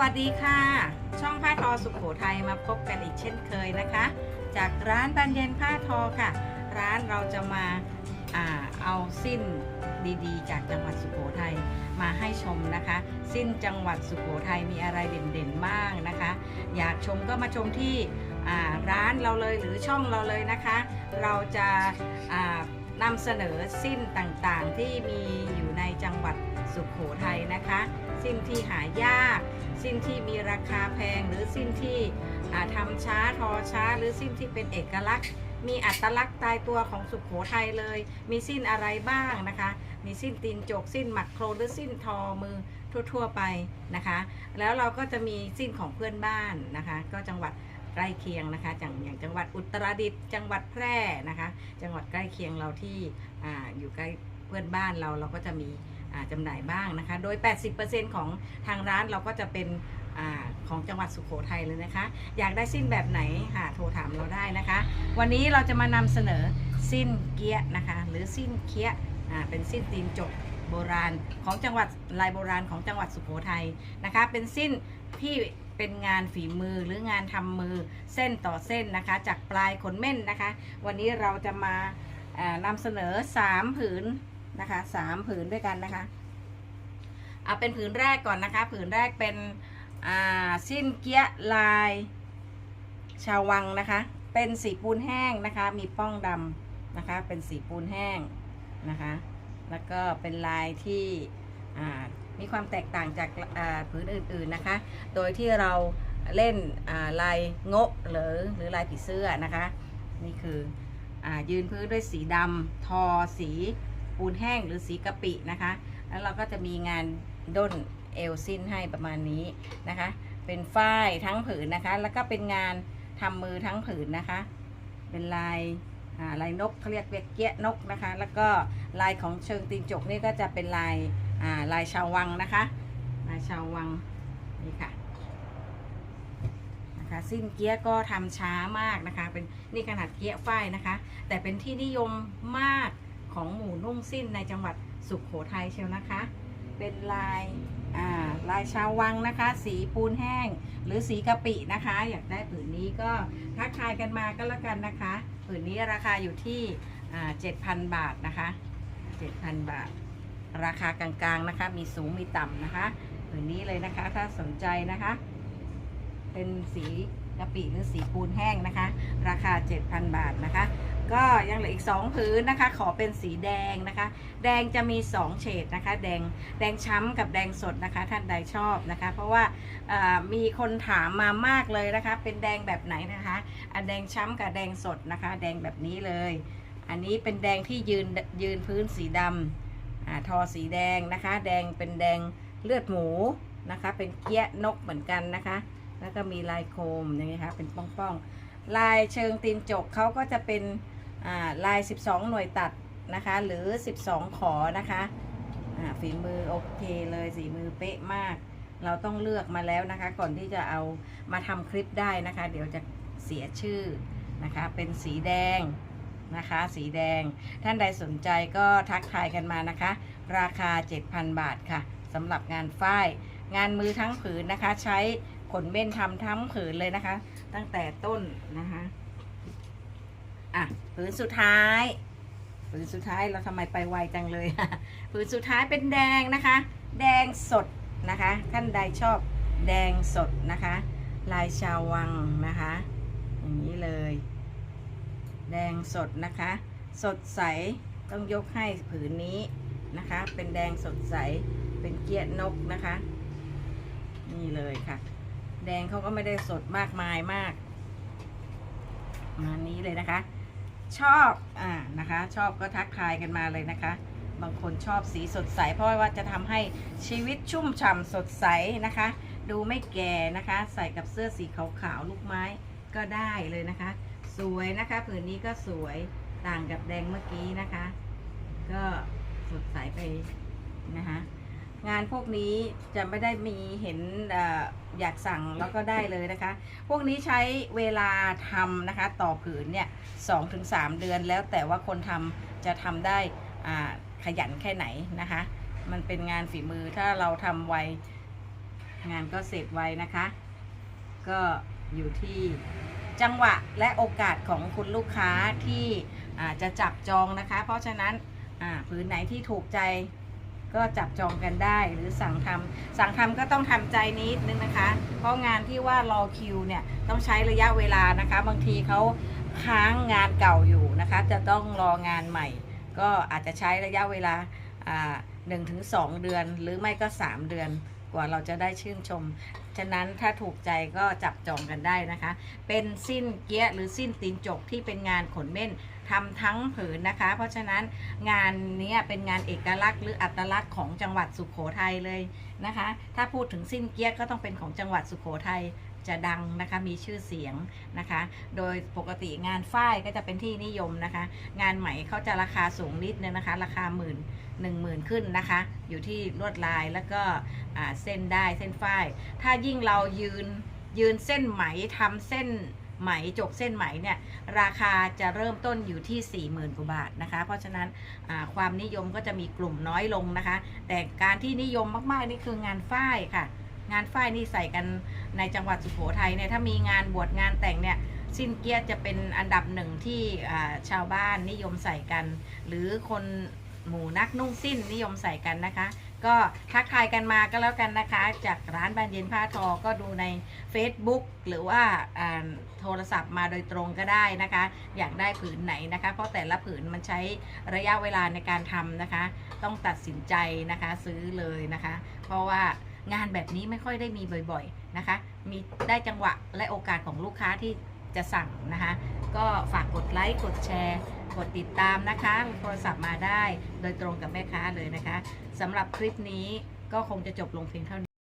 วัสดีค่ะ ช่องผ้าทอสุขโขทัยมาพบกันอีกเช่นเคยนะคะ จากร้านบานเย็นผ้าทอค่ะ ร้านเราจะมาอาเอาสิ้นดีๆ จากจังหวัดสุโขทัยมาให้ชมนะคะ สิ้นจังหวัดสุโขทัยมีอะไรเด่นๆบ้างนะคะ อยากชมก็มาชมที่ร้านเราเลยหรือช่องเราเลยนะคะ เราจะนำเสนอสิ้นต่างๆที่มีอยู่ในจังหวัด สุโขทัยนะคะ สิ้นที่หายาก สิ้นที่มีราคาแพงหรือสิ้นที่อ่าทำช้าทอช้า หรือสิ้นที่เป็นเอกลักษณ์ มีอัตลักษณ์ตายตัวของสุขโขทัยเลย มีสิ้นอะไรบ้างนะคะ มีสิ้นตีนจก สิ้นหมักโครหรือสิ้นทอมือทั่วๆไปนะคะ แล้วเราก็จะมีสิ้นของเพื่อนบ้านนะคะ ก็จังหวัดใกล้เคียงนะคะอย่างอย่างจังหวัดอุตรดิตถ์จังหวัดแพร่นะคะ จังหวัดใกล้เคียงเราที่ออยู่ใกล้เพื่อนบ้านเราเราก็จะมี จำหน่ายบ้างนะคะ โดย 80%ของทางร้านเราก็จะเป็นอของจังหวัดสุโขทัยเลยนะคะ อยากได้สิ้นแบบไหนค่ะโทรถามเราได้นะคะ วันนี้เราจะมานำเสนอสิ้นเกี้ยนะคะ หรือสิ้นเคี้ยเป็นสิ้นตีนจกโบราณของจังหวัดลายโบราณของจังหวัดสุโขทัยนะคะ เป็นสิ้นที่เป็นงานฝีมือหรืองานทำมือเส้นต่อเส้นนะคะ จากปลายขนเม่นนะคะ วันนี้เราจะมาอ่านำเสนอ 3 ผืน นะคะสามผืนด้วยกันนะคะเอาเป็นผืนแรกก่อนนะคะ ผืนแรกเป็นสิ้นเกี้ยลาย ชาววังนะคะ เป็นสีปูนแห้งนะคะ มีป้องดำนะคะ เป็นสีปูนแห้งนะคะ แล้วก็เป็นลายที่มีความแตกต่างจากผืนอื่นๆนะคะ โดยที่เราเล่นลายงะหรือหรือลายผีเสื้อนะคะ นี่คืออยืนพื้นด้วยสีดำทอสี ปูนแห้งหรือสีกะปินะคะ แล้วเราก็จะมีงานด้นเอลซินให้ประมาณนี้นะคะ เป็นฝ้ายทั้งผืนนะคะ แล้วก็เป็นงานทำมือทั้งผืนนะคะ เป็นลายอ่าลายนกเขาเรียกเวกเกี้ยนกนะคะ แล้วก็ลายของเชิงตีนจกนี่ก็จะเป็นลายอ่าลายชาววังนะคะ ลายชาววังนี่ค่ะนะคะสิ้นเกี้ยก็ทำช้ามากนะคะ เป็นนี่ขนาดเกี้ยฝ้ายนะคะ แต่เป็นที่นิยมมาก ของหมู่นุ่งสิ้นในจังหวัดสุขโขทัยเชียวนะคะ เป็นลายลายชาววังนะคะ สีปูนแห้ง หรือสีกะปินะคะ อยากได้ผืนนี้ก็ทักทายกันมาก็แล้วกันนะคะ ผืนนี้ราคาอยู่ที่เจ็ดพันบาทนะคะเจ็ดพันบาท ราคากลางๆนะคะ มีสูงมีต่ำนะคะผืนนี้เลยนะคะถ้าสนใจนะคะ เป็นสีกะปิหรือสีปูนแห้งนะคะ ราคา 7,000 บาทนะคะ ก็ยังเหลืออีก2ผืนนะคะ ขอเป็นสีแดงนะคะ แดงจะมี 2 เฉดนะคะ แดงแดงช้ำกับแดงสดนะคะ ท่านใดชอบนะคะ เพราะว่ามีคนถามมามากเลยนะคะ เป็นแดงแบบไหนนะคะอันแดงช้ำกับแดงสดนะคะ แดงแบบนี้เลย อันนี้เป็นแดงที่ยืนยืนพื้นสีดำอทอสีแดงนะคะ แดงเป็นแดงเลือดหมูนะคะ เป็นเกี้ยนกเหมือนกันนะคะ แล้วก็มีลายโคมอย่างนี้ค่ะเป็นป้องๆลายเชิงตีนจกเขาก็จะเป็น ลาย 12 หน่วยตัดนะคะ หรือ 12 ขอนะคะฝีมือโอเคเลยสีมือเป๊ะมาก เราต้องเลือกมาแล้วนะคะ ก่อนที่จะเอามาทำคลิปได้นะคะ เดี๋ยวจะเสียชื่อนะคะ เป็นสีแดงนะคะ สีแดง ท่านใดสนใจก็ทักทายกันมานะคะ ราคา 7,000 บาทค่ะสำหรับงานฝ้าย งานมือทั้งผืนนะคะ ใช้ขนเม่นทำทั้งผืนเลยนะคะ ตั้งแต่ต้นนะคะ อะผืนสุดท้ายผืนสุดท้ายเราทำไมไปไวจังเลยผืนสุดท้ายเป็นแดงนะคะ แดงสดนะคะ ท่านใดชอบแดงสดนะคะ ลายชาววังนะคะ อย่างนี้เลย แดงสดนะคะ สดใสต้องยกให้ผืนนี้นะคะ เป็นแดงสดใสเป็นเกียรนกนะคะ นี่เลยค่ะ แดงเขาก็ไม่ได้สดมากมายมากมานี้เลยนะคะ ชอบอ่านะคะ ชอบก็ทักทายกันมาเลยนะคะ บางคนชอบสีสดใส เพราะว่าจะทำให้ชีวิตชุ่มฉ่ำสดใสนะคะ ดูไม่แก่นะคะ ใส่กับเสื้อสีขาวๆลูกไม้ก็ได้เลยนะคะ สวยนะคะผืนนี้ก็สวยต่างกับแดงเมื่อกี้นะคะ ก็สดใสไปนะคะ งานพวกนี้จะไม่ได้มีเห็นออยากสั่งแล้วก็ได้เลยนะคะ พวกนี้ใช้เวลาทำนะคะ ต่อผืนเนี่ยสองถึงสามเดือนแล้วแต่ว่าคนทำจะทำได้ขยันแค่ไหนนะคะ มันเป็นงานฝีมือถ้าเราทำไว งานก็เสร็จไวนะคะ ก็อยู่ที่จังหวะและโอกาสของคุณลูกค้าที่จะจับจองนะคะ เพราะฉะนั้นผืนไหนที่ถูกใจ ก็จับจองกันได้หรือสั่งทำสั่งทำก็ต้องทำใจนิดนึงนะคะ เพราะงานที่ว่ารอคิวเนี่ยต้องใช้ระยะเวลานะคะ บางทีเขาค้างงานเก่าอยู่นะคะ จะต้องรองานใหม่ ก็อาจจะใช้ระยะเวลาหนึ่งถึงสองเดือน หรือไม่ก็ 3 เดือนกว่าเราจะได้ชื่นชม ฉะนั้นถ้าถูกใจก็จับจองกันได้นะคะ เป็นสิ้นเกี้ยหรือสิ้นตีนจกที่เป็นงานขนเม่น ทำทั้งผืนนะคะ เพราะฉะนั้นงานนี้เป็นงานเอกลักษณ์หรืออัตลักษณ์ของจังหวัดสุขโขทัยเลยนะคะ ถ้าพูดถึงสิ้นเกี้ยก็ต้องเป็นของจังหวัดสุขโขทัยจะดังนะคะมีชื่อเสียงนะคะ โดยปกติงานฝ้ายก็จะเป็นที่นิยมนะคะ งานไหมเขาจะราคาสูงนิดนึงนะคะ ราคาหมื่นหนึ่งหมื่นขึ้นนะคะ อยู่ที่ลวดลายแล้วก็เส้นได้เส้นฝ้าย ถ้ายิ่งเรายืนยืนเส้นไหมทำเส้น ไหมจกเส้นไหมเนี่ยราคาจะเริ่มต้นอยู่ที่ 4 0,000กว่าบาทนะคะ เพราะฉะนั้นความนิยมก็จะมีกลุ่มน้อยลงนะคะ แต่การที่นิยมมากๆนี่คืองานฝ้ายค่ะ งานฝ้ายนี่ใส่กันในจังหวัดสุโขทัยเนี่ยถ้ามีงานบวชงานแต่งเนี่ยสิ้นเกียรจะเป็นอันดับหนึ่งที่ชาวบ้านนิยมใส่กัน หรือคนหมู่นักนุ่งสิ้นนิยมใส่กันนะคะ ก็ทักทายกันมาก็แล้วกันนะคะ จากร้านบานเย็นผ้าทอ ก็ดูใน Facebook หรือว่าอ่าโทรศัพท์มาโดยตรงก็ได้นะคะ อยากได้ผืนไหนนะคะ เพราะแต่ละผืนมันใช้ระยะเวลาในการทำนะคะ ต้องตัดสินใจนะคะซื้อเลยนะคะ เพราะว่างานแบบนี้ไม่ค่อยได้มีบ่อยๆนะคะ มีได้จังหวะและโอกาสของลูกค้าที่จะสั่งนะคะ ก็ฝากกดไลค์กดแชร์ กดติดตามนะคะ โทรศัพท์มาได้โดยตรงกับแม่ค้าเลยนะคะ สำหรับคลิปนี้ก็คงจะจบลงเพียงเท่านี้